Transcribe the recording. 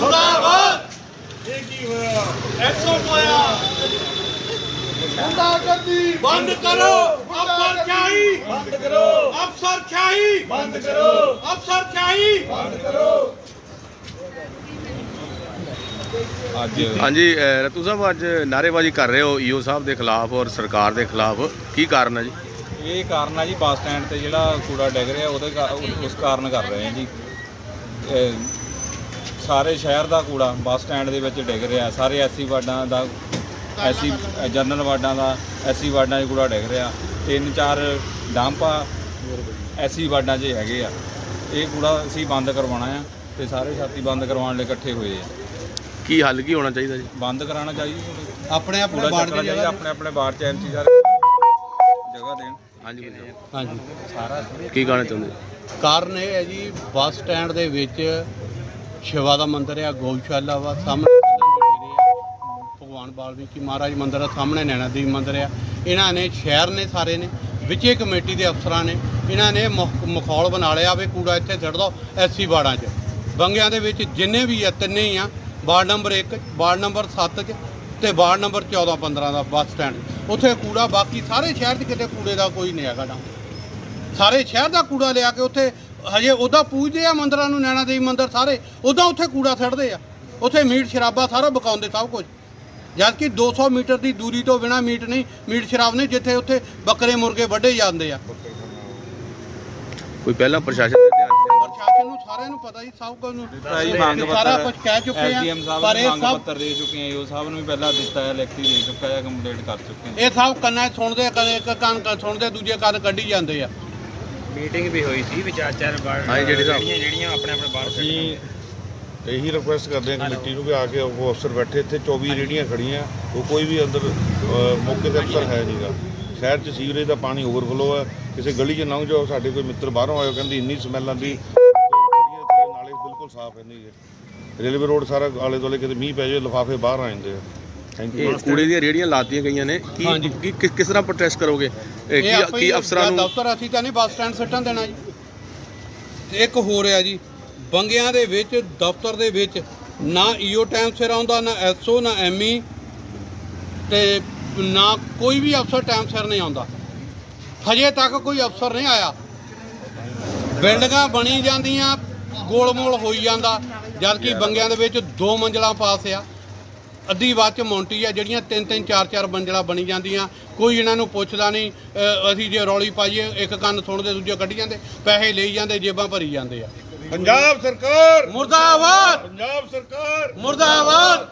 ਮੁਰਦਾਬਾਦ! ਇਹ ਕੀ ਹੋਇਆ? ਐਕਸੋ ਹੋਇਆ? ਗੁੰਡਾਗਰਦੀ ਬੰਦ ਕਰੋ! ਅਫਸਰ ਚਾਹੀ ਬੰਦ ਕਰੋ! ਅਫਸਰ ਚਾਹੀ ਬੰਦ ਕਰੋ! ਅਫਸਰ ਚਾਹੀ ਬੰਦ ਕਰੋ! ਅੱਜ ਹਾਂਜੀ ਰਤੂ ਸਾਹਿਬ ਅੱਜ ਨਾਅਰੇਬਾਜ਼ੀ ਕਰ ਰਹੇ ਹੋ ਈਓ ਸਾਹਿਬ ਦੇ ਖਿਲਾਫ ਔਰ ਸਰਕਾਰ ਦੇ ਖਿਲਾਫ। ਕੀ ਕਾਰਨ ਹੈ ਜੀ? ਇਹ ਕਾਰਨ ਆ ਜੀ ਬੱਸ ਸਟੈਂਡ ਤੇ ਜਿਹੜਾ ਕੂੜਾ ਡਿੱਗ ਰਿਹਾ ਉਹਦੇ ਉਸ ਕਾਰਨ ਕਰ ਰਹੇ ਆ ਜੀ। ਸਾਰੇ ਸ਼ਹਿਰ ਦਾ ਕੂੜਾ ਬੱਸ ਸਟੈਂਡ ਦੇ ਵਿੱਚ ਡਿੱਗ ਰਿਹਾ ਸਾਰੇ ਐਸੀ ਵਾਰਡਾਂ ਦਾ ਐਸੀ ਜਨਰਲ ਵਾਰਡਾਂ ਦਾ ਐਸੀ ਵਾਰਡਾਂ 'ਚ ਕੂੜਾ ਡਿੱਗ ਰਿਹਾ। ਤਿੰਨ ਚਾਰ ਡੰਪਾ ਐਸੀ ਵਾਰਡਾਂ 'ਚ ਹੈਗੇ ਆ। ਇਹ ਕੂੜਾ ਅਸੀਂ ਬੰਦ ਕਰਵਾਉਣਾ ਆ ਤੇ ਸਾਰੇ ਸਾਥੀ ਬੰਦ ਕਰਵਾਉਣ ਲਈ ਇਕੱਠੇ ਹੋਏ ਆ। ਕੀ ਹੱਲ ਕੀ ਹੋਣਾ ਚਾਹੀਦਾ ਜੀ? ਬੰਦ ਕਰਾਉਣਾ ਚਾਹੀਦਾ ਆਪਣੇ ਕੂੜਾ ਚੱਕਣਾ ਚਾਹੀਦਾ ਆਪਣੇ ਆਪਣੇ ਬਾਹਰ ਚ ਐਮਸੀ ਸਰ ਜਗ੍ਹਾ ਦੇਣ। ਹਾਂਜੀ। ਹਾਂਜੀ। ਕੀ ਕਹਿਣਾ ਚਾਹੁੰਦੇ? ਕਾਰਨ ਇਹ ਹੈ ਜੀ ਬੱਸ ਸਟੈਂਡ ਦੇ ਵਿੱਚ ਸ਼ਿਵਾ ਦਾ ਮੰਦਿਰ ਆ ਗਊਸ਼ਾਲਾ ਵਾ, ਸਾਹਮਣੇ ਭਗਵਾਨ ਬਾਲਮੀਕੀ ਮਹਾਰਾਜ ਮੰਦਿਰ ਆ, ਸਾਹਮਣੇ ਨੈਣਾ ਦੇਵੀ ਮੰਦਿਰ ਆ। ਇਹਨਾਂ ਨੇ, ਸ਼ਹਿਰ ਨੇ ਸਾਰੇ ਨੇ, ਵਿੱਚੇ ਕਮੇਟੀ ਦੇ ਅਫਸਰਾਂ ਨੇ, ਇਹਨਾਂ ਨੇ ਮੁਖ- ਮਖੌਲ ਬਣਾ ਲਿਆ ਵੀ ਕੂੜਾ ਇੱਥੇ ਛੱਡ ਦੋ ਐਸੀ ਵਾਰਡਾਂ 'ਚ। ਬੰਗਿਆਂ ਦੇ ਵਿੱਚ ਜਿੰਨੇ ਵੀ ਆ, ਤਿੰਨੇ ਹੀ ਆ, ਵਾਰਡ ਨੰਬਰ 1 ਵਾਰਡ ਨੰਬਰ 7 'ਚ ਤੇ ਵਾਰਡ ਨੰਬਰ 14 15 ਦਾ ਬੱਸ ਸਟੈਂਡ। ਉੱਥੇ ਕੂੜਾ ਬਾਕੀ ਸਾਰੇ ਸ਼ਹਿਰ 'ਚ ਕਿਤੇ ਕੂੜੇ ਦਾ ਕੋਈ ਨਹੀਂ ਹੈਗਾ ਨਾ। ਸਾਰੇ ਸ਼ਹਿਰ ਦਾ ਕੂੜਾ ਲਿਆ ਕੇ ਉੱਥੇ ਹਜੇ ਉਹਦਾ ਪੂਜਦੇ ਆ ਮੰਦਰਾਂ ਨੂੰ ਨੈਣਾ ਦੇਵੀ ਮੰਦਿਰ ਸਾਰੇ ਉਹਦਾ ਉੱਥੇ ਕੂੜਾ ਛੱਡਦੇ ਆ। ਉੱਥੇ ਮੀਟ ਸ਼ਰਾਬਾ ਸਾਰਾ ਬਕਾਉਂਦੇ ਸਭ ਕੁਝ। ਜਦ ਕਿ 200 ਮੀਟਰ ਦੀ ਦੂਰੀ ਤੋਂ ਬਿਨਾ ਮੀਟ ਨਹੀਂ ਮੀਟ ਸ਼ਰਾਬ ਨਹੀਂ ਜਿੱਥੇ ਉੱਥੇ ਬੱਕਰੇ ਮੁਰਗੇ ਵੱਢੇ ਜਾਂਦੇ ਆ। ਕੋਈ ਪਹਿਲਾਂ ਪ੍ਰਸ਼ਾਸਨ ਦੇ ਧਿਆਨ 'ਚ? ਪ੍ਰਸ਼ਾਸਨ ਨੂੰ ਸਾਰਿਆਂ ਨੂੰ ਪਤਾ ਜੀ ਸਭ ਕੁਝ ਨੂੰ ਮੰਗ ਸਾਰਾ ਕੁਝ ਕਹਿ ਚੁੱਕੇ ਆ ਐਸਡੀਐਮ ਸਾਹਿਬ ਪਰ ਇਹ ਮੰਗ ਸਭ ਪੱਤਰ ਦੇ ਚੁੱਕੇ ਆ ਈਓ ਸਾਹਿਬ ਨੂੰ ਵੀ ਪਹਿਲਾਂ ਦਿੱਤਾ ਹੈ ਲਿਖਤੀ ਦੇ ਚੁੱਕਾ ਹੈ ਕੰਪਲੀਟ ਕਰ ਚੁੱਕੇ ਹਾਂ ਇਹ ਸਭ ਕੰਨਾਂ 'ਚ ਸੁਣਦੇ ਕਦੇ ਇੱਕ ਕੰਨ ਸੁਣਦੇ ਦੂਜੇ ਕੰਨ ਕੱਢੀ ਜਾਂਦੇ ਆ। ਮੀਟਿੰਗ ਵੀ ਹੋਈ ਸੀ ਵਿਚਾਰ ਚਾਰ ਬਾਰ ਹਾਂਜੀ, ਜਿਹੜੀ ਸਾਹਿਬ। ਜਿਹੜੀਆਂ ਜਿਹੜੀਆਂ ਆਪਣੇ ਆਪਣੇ ਬਾਹਰ ਅਸੀਂ ਇਹੀ ਰਿਕੁਐਸਟ ਕਰਦੇ ਹਾਂ ਕਮੇਟੀ ਨੂੰ ਕਿ ਆ ਕੇ ਉਹ ਅਫਸਰ ਬੈਠੇ ਇੱਥੇ 24 ਰੇੜੀਆਂ ਖੜੀਆਂ ਉਹ ਕੋਈ ਵੀ ਅੰਦਰ ਅ, ਮੌਕੇ ਤੇ ਅਫਸਰ ਹੈ ਨਹੀਂਗਾ। ਸ਼ਹਿਰ 'ਚ ਸੀਵਰੇਜ ਦਾ ਪਾਣੀ ਓਵਰਫਲੋ ਹੈ ਕਿਸੇ ਗਲੀ 'ਚ ਲੰਘ ਜਾਓ ਸਾਡੇ ਕੋਈ ਮਿੱਤਰ ਬਾਹਰੋਂ ਆਇਓ ਕਹਿੰਦੀ ਇੰਨੀ ਸਮੈਲ ਆਉਂਦੀ। ਥੱਲੇ ਨਾਲੇ ਬਿਲਕੁਲ ਸਾਫ਼ ਹੈ ਨਹੀਂ ਗੇ ਰੇਲਵੇ ਰੋਡ ਸਾਰਾ ਆਲੇ ਦੁਆਲੇ ਕਿਤੇ ਮੀਂਹ ਪੈ ਜਾਏ ਲਿਫਾਫੇ ਬਾਹਰ ਆ ਜਾਂਦੇ ਆ। ਥੈਂਕ ਯੂ ਇਹ ਕੂੜੇ ਦੀਆਂ ਰੇੜੀਆਂ ਲਾਤੀਆਂ ਗਈਆਂ ਨੇ। ਕੀ ਕੀ ਕਿਸ- ਕਿਸ ਤਰ੍ਹਾਂ ਪ੍ਰੋਟੈਸਟ ਕਰੋਗੇ? ਇਹ ਇਹ ਕੀ ਕੀ ਅਫਸਰਾਂ ਨੂੰ ਦਫ਼ਤਰ ਅਸੀਂ ਤਾਂ ਨਹੀਂ ਬੱਸ ਸਟੈਂਡ ਸੱਟਣ ਦੇਣਾ ਜੀ। ਤੇ ਇੱਕ ਹੋ ਰਿਹਾ ਜੀ ਬੰਗਿਆਂ ਦੇ ਵਿੱਚ ਦਫ਼ਤਰ ਦੇ ਵਿੱਚ ਨਾ ਈਓ ਟਾਈਮ ਸਿਰ ਆਉਂਦਾ ਨਾ ਐਸਓ ਨਾ ਐਮਈ ਤੇ ਨਾ ਕੋਈ ਵੀ ਅਫਸਰ ਟਾਈਮ ਸਿਰ ਨਹੀਂ ਆਉਂਦਾ। ਹਜੇ ਤੱਕ ਕੋਈ ਅਫਸਰ ਨਹੀਂ ਆਇਆ। ਬਿਲਡਿੰਗਾਂ ਬਣੀ ਜਾਂਦੀਆਂ ਗੋਲਮੋਲ ਹੋਈ ਜਾਂਦਾ ਜਦ ਕਿ ਬੰਗਿਆਂ ਦੇ ਵਿੱਚ ਦੋ ਮੰਜ਼ਲਾਂ ਪਾਸ ਆ। ਅੱਧੀ ਬਾਅਦ ਚ ਮੌਂਟੀ ਆ ਜਿਹੜੀਆਂ ਤਿੰਨ ਤਿੰਨ ਚਾਰ ਚਾਰ ਮੰਜ਼ਲਾਂ ਬਣੀ ਜਾਂਦੀਆਂ। ਕੋਈ ਇਹਨਾਂ ਨੂੰ ਪੁੱਛਦਾ ਨਹੀਂ ਅਸੀਂ ਜੇ ਰੌਲੀ ਪਾਈਏ ਇੱਕ ਕੰਨ ਸੁਣਦੇ ਦੂਜੇ ਕੱਢੀ ਜਾਂਦੇ ਪੈਸੇ ਲਈ ਜਾਂਦੇ ਜੇਬਾਂ ਭਰੀ ਜਾਂਦੇ ਆ। ਪੰਜਾਬ ਸਰਕਾਰ! ਮੁਰਦਾਬਾਦ! ਪੰਜਾਬ ਸਰਕਾਰ! ਮੁਰਦਾਬਾਦ!